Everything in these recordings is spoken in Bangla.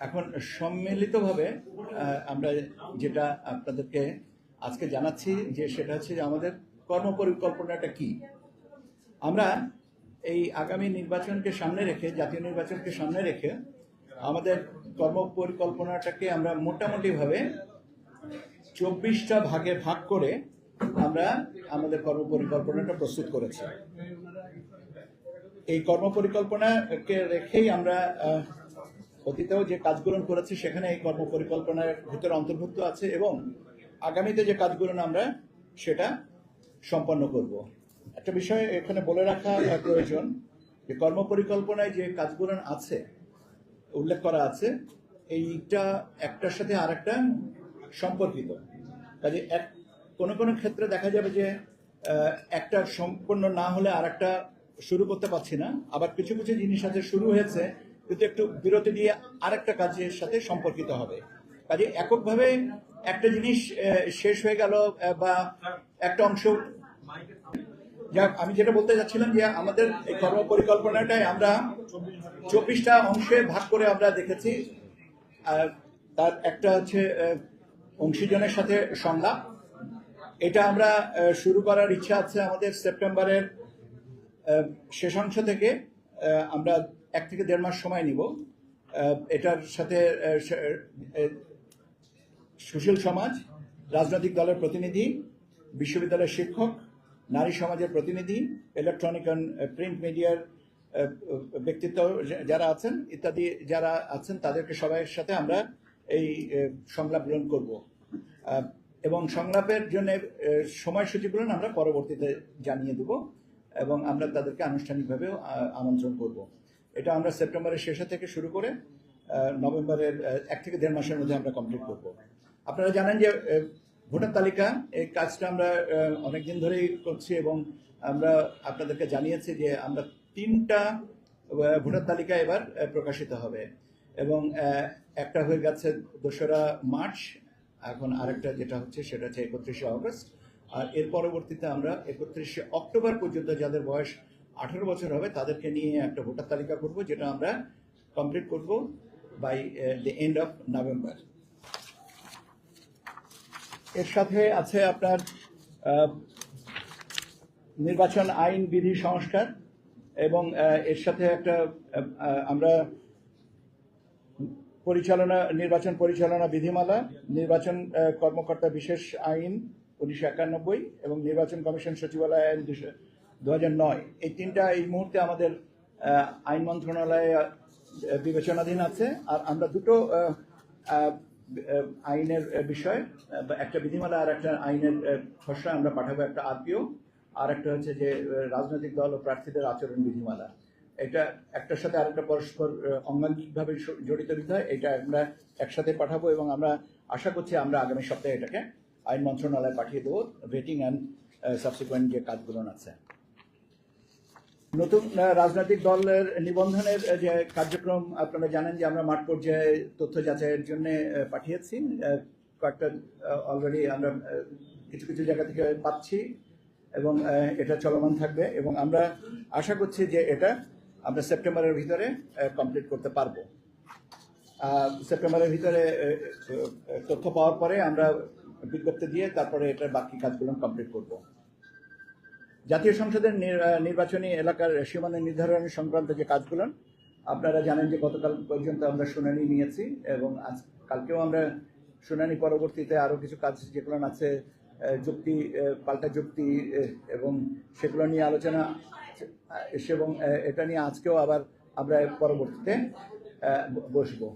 এখন সম্মিলিতভাবে আমরা যেটা আপনাদেরকে আজকে জানাচ্ছি যে সেটা হচ্ছে যে আমাদের কর্মপরিকল্পনাটা কি। আমরা এই আগামী নির্বাচনকে সামনে রেখে, জাতীয় নির্বাচনকে সামনে রেখে আমাদের কর্মপরিকল্পনাটাকে আমরা মোটামুটিভাবে চব্বিশটা ভাগে ভাগ করে আমরা আমাদের কর্মপরিকল্পনাটা প্রস্তুত করেছি। এই কর্মপরিকল্পনাকে রেখেই আমরা অতীতেও যে কাজগুলো করেছি, সেখানে এই কর্ম পরিকল্পনার ভিতরে অন্তর্ভুক্ত আছে এবং আগামীতে যে কাজগুলো আমরা সেটা সম্পন্ন করব। একটা বিষয় এখানে বলে রাখা প্রয়োজন যে কর্ম পরিকল্পনায় যে কাজগুলো আছে, উল্লেখ করা আছে, এইটা একটার সাথে আরেকটা সম্পর্কিত। কাজে এক, কোনো কোনো ক্ষেত্রে দেখা যাবে যে একটা সম্পূর্ণ না হলে আরেকটা শুরু করতে পারছি না। আবার কিছু কিছু জিনিস আছে, শুরু হয়েছে কিন্তু একটু বিরতি দিয়ে আরেকটা কাজের সাথে সম্পর্কিত হবে। কাজে এককভাবে একটা জিনিস শেষ হয়ে গেল বা একটা অংশ যাক, আমি যেটা বলতে যাচ্ছিলাম যে আমাদের এই কর্ম পরিকল্পনাটায় আমরা চব্বিশটা অংশে ভাগ করে আমরা দেখেছি। আর তার একটা হচ্ছে অংশীজনের সাথে সংলাপ। এটা আমরা শুরু করার ইচ্ছা আছে আমাদের সেপ্টেম্বরের শেষাংশ থেকে। আমরা এক থেকে দেড় মাস সময় নিব। এটার সাথে সুশীল সমাজ, রাজনৈতিক দলের প্রতিনিধি, বিশ্ববিদ্যালয়ের শিক্ষক, নারী সমাজের প্রতিনিধি ইলেকট্রনিক অ্যান্ড প্রিন্ট মিডিয়ার ব্যক্তিত্ব যারা আছেন, ইত্যাদি যারা আছেন, তাদেরকে সবাইয়ের সাথে আমরা এই সংলাপ গ্রহণ করব। এবং সংলাপের জন্য সময়সূচিগুলো আমরা পরবর্তীতে জানিয়ে দেব এবং আমরা তাদেরকে আনুষ্ঠানিকভাবেও আমন্ত্রণ করব। এটা আমরা সেপ্টেম্বরের শেষে থেকে শুরু করে নভেম্বরের এক থেকে দেড় মাসের মধ্যে আমরা কমপ্লিট করব। আপনারা জানেন যে ভোটার তালিকা এই কাজটা আমরা আহ, অনেকদিন ধরেই করছি এবং আমরা আপনাদেরকে জানিয়েছি যে আমরা তিনটা ভোটার তালিকা এবার প্রকাশিত হবে। এবং একটা হয়ে গেছে দোসরা মার্চ এখন আরেকটা যেটা হচ্ছে সেটা হচ্ছে একত্রিশে অগস্ট। আর এর পরবর্তীতে আমরা একত্রিশে অক্টোবর পর্যন্ত যাদের বয়স আঠারো বছর হবে তাদেরকে নিয়ে একটা ভোটার তালিকা করব, যেটা আমরা কমপ্লিট করব by the end of November এর সাথে আছে আপনার নির্বাচন আইন বিধি সংস্কার এবং এর সাথে একটা আমরা পরিচালনা, নির্বাচন পরিচালনা বিধিমালা, নির্বাচন কর্মকর্তা বিশেষ আইন উনিশশো একানব্বই এবং নির্বাচন কমিশন সচিবালয় আইন দু হাজার নয়। এই তিনটা এই মুহূর্তে আমাদের আইন মন্ত্রণালয়ে বিবেচনাধীন আছে। আর আমরা দুটো আইনের বিষয় একটা বিধিমালা আর একটা আইনের খসড়া আমরা পাঠাবো একটা আরপিও। আর একটা হচ্ছে যে রাজনৈতিক দল ও প্রার্থীদের আচরণ বিধিমালা। এটা একটার সাথে আরেকটা পরস্পর অঙ্গাঙ্গিকভাবে জড়িত বিষয় এটা আমরা একসাথে পাঠাবো এবং আমরা আশা করছি আমরা আগামী সপ্তাহে এটাকে আইন মন্ত্রণালয়ে পাঠিয়ে দেবো ভেটিং অ্যান্ড সাবসিকুয়েন্ট যে কাজগুলো আছে। নতুন রাজনৈতিক দলের নিবন্ধনের যে কার্যক্রম আপনারা জানেন যে আমরা মাঠ পর্যায়ে তথ্য যাচাইয়ের জন্য পাঠিয়েছি। কয়েকটা অলরেডি আমরা কিছু কিছু জায়গা থেকে পাচ্ছি এবং এটা চলমান থাকবে এবং আমরা আশা করছি যে এটা আমরা সেপ্টেম্বরের ভিতরে কমপ্লিট করতে পারব। সেপ্টেম্বরের ভিতরে তথ্য পাওয়ার পরে আমরা বিজ্ঞপ্তি দিয়ে তারপরে এটার বাকি কাজগুলো কমপ্লিট করব। জাতীয় সংসদের নির্বাচনী এলাকার সীমানা নির্ধারণ সংক্রান্ত যে কাজগুলো, আপনারা জানেন যে গতকাল পর্যন্ত আমরা শুনানি নিয়েছি এবং আজ, কালকেও আমরা শুনানি পরবর্তীতে আরও কিছু কাজ যেগুলো আছে যুক্তি পাল্টা যুক্তি এবং সেগুলো নিয়ে আলোচনা এবং এটা নিয়ে আজকেও আবার আমরা পরবর্তীতে বসবো।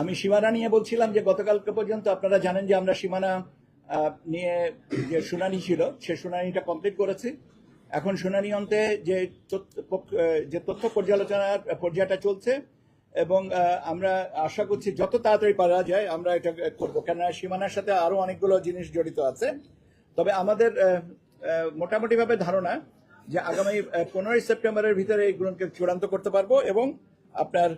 আমি সীমানা নিয়ে বলছিলাম যে গতকালকে পর্যন্ত আপনারা জানেন যে আমরা সীমানা নিয়ে যে শুনানি ছিল, সে শুনানিটা কমপ্লিট করেছি। এখন শুনানি অন্তে যে যে তথ্য পর্যালোচনার পর্যায়টা চলছে এবং আমরা আশা করছি যত তাড়াতাড়ি পারা যায় আমরা এটা করব। কেননা সীমানার সাথে আরও অনেকগুলো জিনিস জড়িত আছে। তবে আমাদের মোটামুটিভাবে ধারণা যে আগামী পনেরোই সেপ্টেম্বরের ভিতরে এই এইগুলোকে চূড়ান্ত করতে পারব এবং আপনার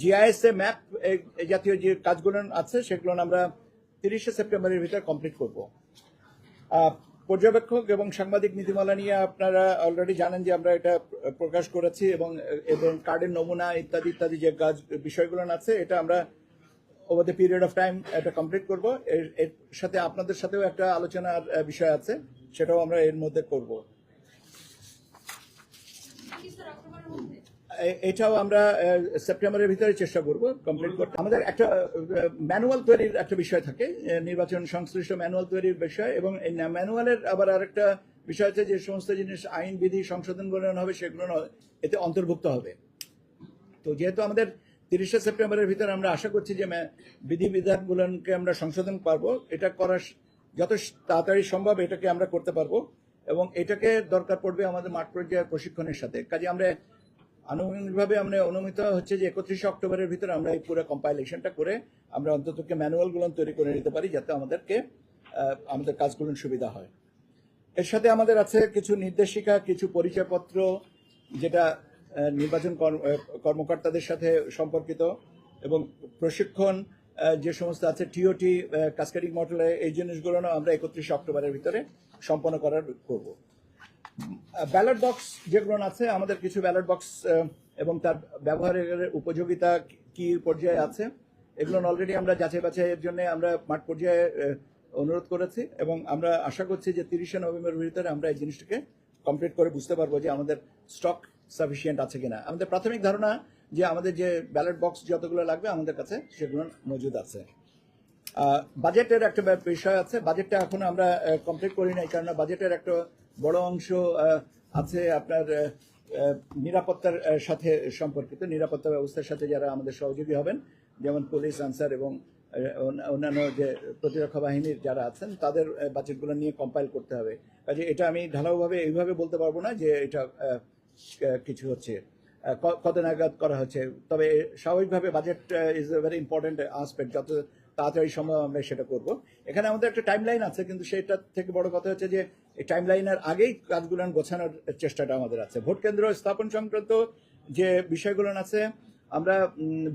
জিআইএসএ ম্যাপ এই জাতীয় যে কাজগুলো আছে সেগুলো আমরা তিরিশে সেপ্টেম্বরের ভিতরে কমপ্লিট করব। পর্যবেক্ষক এবং সাংবাদিক নীতিমালা নিয়ে আপনারা অলরেডি জানেন যে আমরা এটা প্রকাশ করেছি এবং এবং কার্ডের নমুনা ইত্যাদি ইত্যাদি যে কাজ, বিষয়গুলো আছে, এটা আমরা over the period of time এটা কমপ্লিট করব। এর এর সাথে আপনাদের সাথেও একটা আলোচনার বিষয় আছে, সেটাও আমরা এর মধ্যে করব এ- এটাও আমরা সেপ্টেম্বরের ভিতরে চেষ্টা করব কমপ্লিট করতে। আমাদের একটা ম্যানুয়াল তৈরির একটা বিষয় থাকে নির্বাচন সংশ্লিষ্ট ম্যানুয়াল তৈরির বিষয় এবং এই ম্যানুয়ালের আবার আরেকটা বিষয় আছে যে সমস্ত জিনিস আইন, বিধি, সংশোধন করানো হবে সেগুলো এতে অন্তর্ভুক্ত হবে। তো যেহেতু আমাদের তিরিশে সেপ্টেম্বরের ভিতরে আমরা আশা করছি যে বিধিবিধানগুলোকে আমরা সংশোধন পারব, এটা করার স- যত তাড়াতাড়ি সম্ভব, এটাকে আমরা করতে পারব এবং এটাকে দরকার পড়বে আমাদের মাঠ পর্যায়ে প্রশিক্ষণের সাথে। কাজে আমরা আনুষ্ঠানিকভাবে আমরা অনুমিত হচ্ছে যে একত্রিশে অক্টোবরের ভিতরে আমরা এই পুরো কম্পাইলেশনটা করে আমরা অন্তত ম্যানুয়ালগুলো তৈরি করে নিতে পারি যাতে আমাদেরকে আমাদের কাজগুলো সুবিধা হয়। এর সাথে আমাদের আছে কিছু নির্দেশিকা, কিছু পরিচয়পত্র, যেটা নির্বাচন কর্ম- কর্মকর্তাদের সাথে সম্পর্কিত এবং প্রশিক্ষণ যে সমস্ত আছে টিওটি কাস্কেডিং মডেলে এই জিনিসগুলো আমরা একত্রিশে অক্টোবরের ভিতরে সম্পন্ন করার করব। ব্যালট বক্স যেগুলো আছে, আমাদের কিছু ব্যালট বক্স এবং তার ব্যবহারের উপযোগিতা কি- পর্যায়ে আছে, এগুলো অলরেডি আমরা যাচাই বাছাইয়ের জন্য আমরা মাঠ পর্যায়ে অনুরোধ করেছি এবং আমরা আশা করছি যে তিরিশে নভেম্বরের ভিতরে আমরা এই জিনিসটাকে কমপ্লিট করে বুঝতে পারব যে আমাদের স্টক সাফিসিয়েন্ট আছে কিনা। আমাদের প্রাথমিক ধারণা যে আমাদের যে ব্যালট বক্স যতগুলো লাগবে আমাদের কাছে সেগুলো মজুদ আছে। বাজেটের একটা বিষয় আছে। বাজেটটা এখন আমরা কমপ্লিট করি নাই কারণ বাজেটের একটা বড় অংশ আছে আপনার নিরাপত্তার সাথে সম্পর্কিত, নিরাপত্তা ব্যবস্থার সাথে যারা আমাদের সহযোগী হবেন, যেমন পুলিশ, আনসার এবং অন্যান্য যে প্রতিরক্ষা বাহিনীর যারা আছেন, তাদের বাজেটগুলো নিয়ে কম্পাইল করতে হবে। কাজে এটা আমি ঢালাওভাবে এইভাবে বলতে পারব না যে এটা কিছু হচ্ছে কত নাগাদ করা হচ্ছে। তবে স্বাভাবিকভাবে budget is a very important aspect যত তাড়াতাড়ি সম্ভব আমরা সেটা করব। এখানে আমাদের একটা টাইম লাইন আছে, কিন্তু সেটা থেকে বড় কথা হচ্ছে যে, এই টাইম লাইনের আগেই কাজগুলো গোছানোর চেষ্টাটা আমাদের আছে। ভোট কেন্দ্র স্থাপন সংক্রান্ত যে বিষয়গুলো আছে, আমরা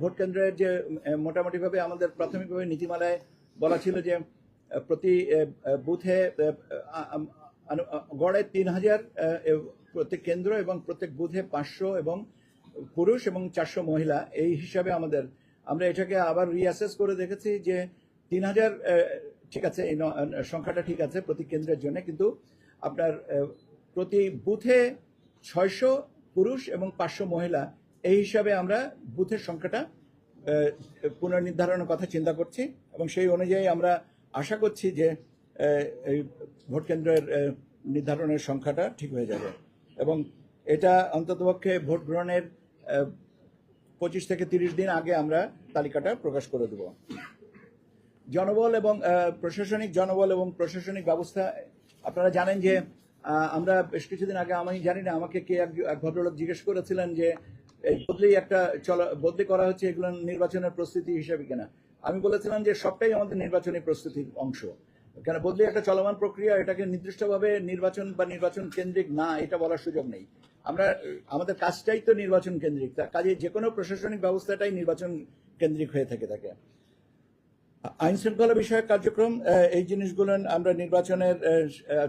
ভোট কেন্দ্রের যে মোটামুটিভাবে আমাদের প্রাথমিকভাবে নীতিমালায় বলা ছিল যে, প্রতি বুথে গড়ে তিন হাজার প্রত্যেক কেন্দ্র এবং প্রত্যেক বুথে পাঁচশো এবং পুরুষ এবং চারশো মহিলা, এই হিসাবে আমাদের আমরা এটাকে আবার রিঅ্যাসেস করে দেখেছি যে তিন হাজার ঠিক আছে, এই সংখ্যাটা ঠিক আছে প্রতি কেন্দ্রের জন্য, কিন্তু আপনার প্রতি বুথে ছয়শো পুরুষ এবং পাঁচশো মহিলা, এই হিসাবে আমরা বুথের সংখ্যাটা পুনর্নির্ধারণের কথা চিন্তা করছি এবং সেই অনুযায়ী আমরা আশা করছি যে এই ভোট কেন্দ্রের নির্ধারণের সংখ্যাটা ঠিক হয়ে যাবে। এবং এটা অন্ততপক্ষে ভোট গ্রহণের পঁচিশ থেকে তিরিশ দিন আগে আমরা তালিকাটা প্রকাশ করে দেব। জনবল এবং প্রশাসনিক জনবল এবং প্রশাসনিক ব্যবস্থা, আপনারা জানেন যে আমরা বেশ কিছুদিন আগে, আমি জানি না, আমাকে কে এক ভদ্রলোক জিজ্ঞেস করেছিলেন যে বদলি একটা চলা, বদলি করা হচ্ছে এগুলো নির্বাচনের প্রস্তুতি হিসেবে কিনা। আমি বলেছিলাম যে, সবটাই আমাদের নির্বাচনী প্রস্তুতির অংশ। কেন বদলি একটা চলমান প্রক্রিয়া, এটাকে নির্দিষ্টভাবে নির্বাচন বা নির্বাচন কেন্দ্রিক না, এটা বলার সুযোগ নেই। আমরা, আমাদের কাজটাই তো নির্বাচন কেন্দ্রিক কাজে যে কোনো প্রশাসনিক ব্যবস্থাটাই নির্বাচন কেন্দ্রিক হয়ে থেকে থাকে আইন শৃঙ্খলা বিষয়ক কার্যক্রম এই জিনিসগুলো আমরা নির্বাচনের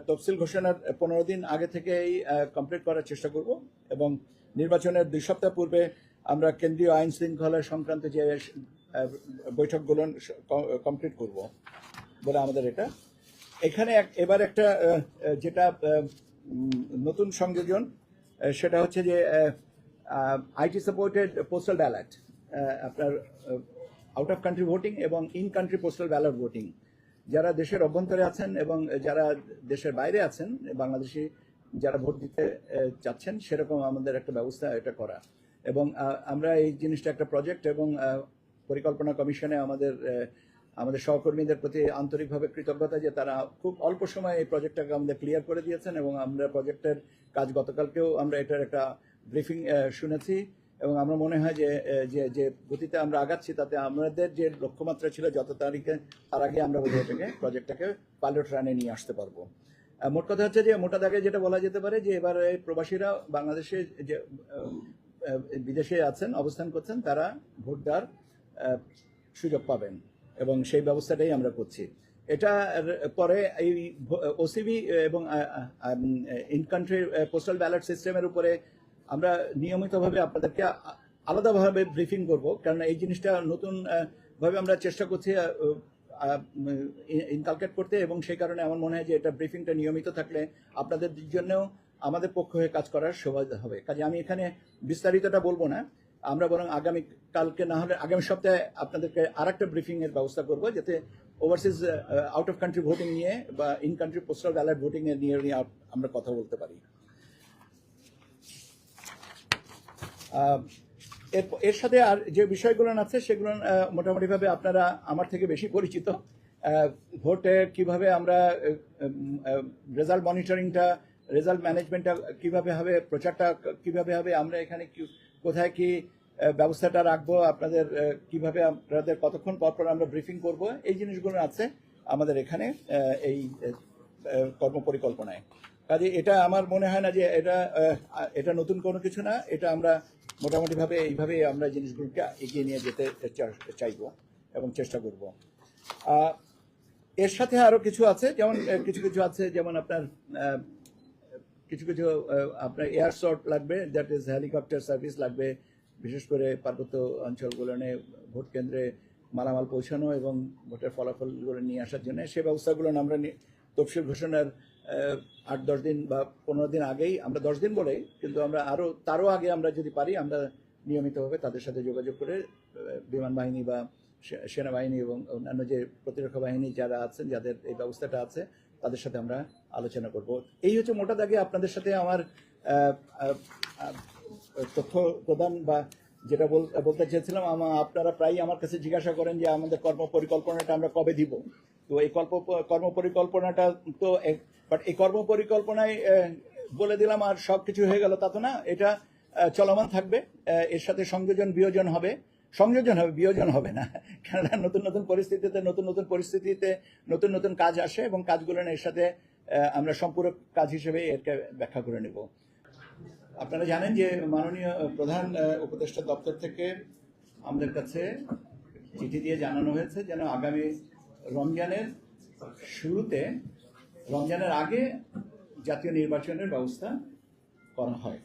তফসিল ঘোষণার পনেরো দিন আগে থেকেই কমপ্লিট করার চেষ্টা করব এবং নির্বাচনের দুই সপ্তাহ পূর্বে আমরা কেন্দ্রীয় আইন শৃঙ্খলা সংক্রান্ত যে বৈঠকগুলো কমপ্লিট করব বলে আমাদের এটা। এখানে এবার একটা যেটা নতুন সংযোজন সেটা হচ্ছে যে আইটি সাপোর্টেড পোস্টাল ব্যালট আপনার আউট অফ কান্ট্রি ভোটিং এবং in country postal ballot voting যারা দেশের অভ্যন্তরে আছেন এবং যারা দেশের বাইরে আছেন, বাংলাদেশি যারা ভোট দিতে চাচ্ছেন, সেরকম আমাদের একটা ব্যবস্থা এটা করা। এবং আমরা এই জিনিসটা একটা প্রজেক্ট এবং পরিকল্পনা কমিশনে আমাদের আমাদের সহকর্মীদের প্রতি আন্তরিকভাবে কৃতজ্ঞতা যে তারা খুব অল্প সময়ে এই প্রজেক্টটাকে আমাদের ক্লিয়ার করে দিয়েছেন এবং আমরা প্রজেক্টের কাজ গতকালকেও আমরা এটার একটা ব্রিফিং শুনেছি এবং আমরা মনে হয় যে যে যে গতিতে আমরা আগাচ্ছি তাতে আমাদের যে লক্ষ্যমাত্রা ছিল যত তারিখে তার আগে আমরা বোধহয় এটাকে প্রজেক্টটাকে পাইলট রানে নিয়ে আসতে পারব। মোট কথা হচ্ছে যে মোটা দাগে যেটা বলা যেতে পারে যে এবার এই প্রবাসীরা বাংলাদেশে যে বিদেশে আছেন, অবস্থান করছেন, তারা ভোট দেওয়ার সুযোগ পাবেন। এবং সেই ব্যবস্থাটাই আমরা করছি। এটা পরে এই ওসিবি এবং ইন কান্ট্রি পোস্টাল ব্যালট সিস্টেমের উপরে আমরা নিয়মিতভাবে আপনাদেরকে আলাদাভাবে ব্রিফিং করব। কারণ এই জিনিসটা নতুন ভাবে আমরা চেষ্টা করছি ইনকালকেট করতে এবং সেই কারণে আমার মনে হয় যে এটা ব্রিফিংটা নিয়মিত থাকলে আপনাদের জন্যও আমাদের পক্ষ হয়ে কাজ করার সুবিধা হবে। কাজে আমি এখানে বিস্তারিতটা বলব না। আমরা বরং আগামী কালকে না হলে আগামী সপ্তাহে আপনাদেরকে আর একটা ব্রিফিং এর ব্যবস্থা করব, যাতে overseas out of country voting নিয়ে বা in country postal ballot voting এর নিয়ে নিয়ে আমরা কথা বলতে পারি। এর সাথে আর যে বিষয়গুলো আছে সেগুলো মোটামুটিভাবে আপনারা আমার থেকে বেশি পরিচিত। ভোটে কীভাবে আমরা রেজাল্ট মনিটরিংটা রেজাল্ট ম্যানেজমেন্টটা কীভাবে হবে, প্রচারটা কীভাবে হবে, আমরা এখানে কোথায় কি ব্যবস্থাটা রাখব, আপনাদের কীভাবে আপনাদের কতক্ষণ পর পর আমরা ব্রিফিং করব, এই জিনিসগুলো আছে আমাদের এখানে এই কর্মপরিকল্পনায়। কাজে এটা আমার মনে হয় না যে এটা এটা নতুন কোনো কিছু না, এটা আমরা মোটামুটিভাবে এইভাবে আমরা জিনিসগুলোকে এগিয়ে নিয়ে যেতে চাইব এবং চেষ্টা করব। এর সাথে আরও কিছু আছে, যেমন কিছু কিছু আছে, যেমন আপনার কিছু কিছু আপনার এয়ার লাগবে দ্যাট ইজ হেলিকপ্টার সার্ভিস লাগবে, বিশেষ করে পার্বত্য অঞ্চলগুলোনে ভোট কেন্দ্রে মালামাল পৌঁছানো এবং ভোটের ফলাফলগুলো নিয়ে আসার জন্য। সে ব্যবস্থাগুলো আমরা তফসিল ঘোষণার আট, দশ দিন বা পনেরো দিন আগেই, আমরা দশ দিন বলেই, কিন্তু আমরা আরও তারও আগে আমরা যদি পারি, আমরা নিয়মিতভাবে তাদের সাথে যোগাযোগ করে বিমান বাহিনী বা সেনাবাহিনী এবং অন্যান্য যে প্রতিরক্ষা বাহিনী যারা আছেন, যাদের এই ব্যবস্থাটা আছে তাদের সাথে আমরা আলোচনা করব। এই হচ্ছে মোটা দাগে আপনাদের সাথে আমার তথ্য প্রদান বা যেটা বল- বলতে চেয়েছিলাম আপনারা প্রায়ই আমার কাছে জিজ্ঞাসা করেন যে আমাদের কর্ম পরিকল্পনাটা আমরা কবে দিব। তো এই কল্প কর্ম পরিকল্পনাটা তো বাট এই কর্ম পরিকল্পনায় বলে দিলাম আর সব কিছু হয়ে গেল তা তো না। এটা চলমান থাকবে। এর সাথে সংযোজন বিয়োজন হবে। সংযোজন হবে, বিয়োজন হবে না। কেননা নতুন নতুন পরিস্থিতিতে, নতুন নতুন পরিস্থিতিতে নতুন নতুন কাজ আসে এবং কাজগুলো এর সাথে আমরা সম্পূরক কাজ হিসেবে এরকে ব্যাখ্যা করে নেব। আপনারা জানেন যে মাননীয় প্রধান উপদেষ্টা দপ্তর থেকে আমাদের কাছে চিঠি দিয়ে জানানো হয়েছে যেন আগামী রমজানের শুরুতে, রমজানের আগে জাতীয় নির্বাচনের ব্যবস্থা করা হয়।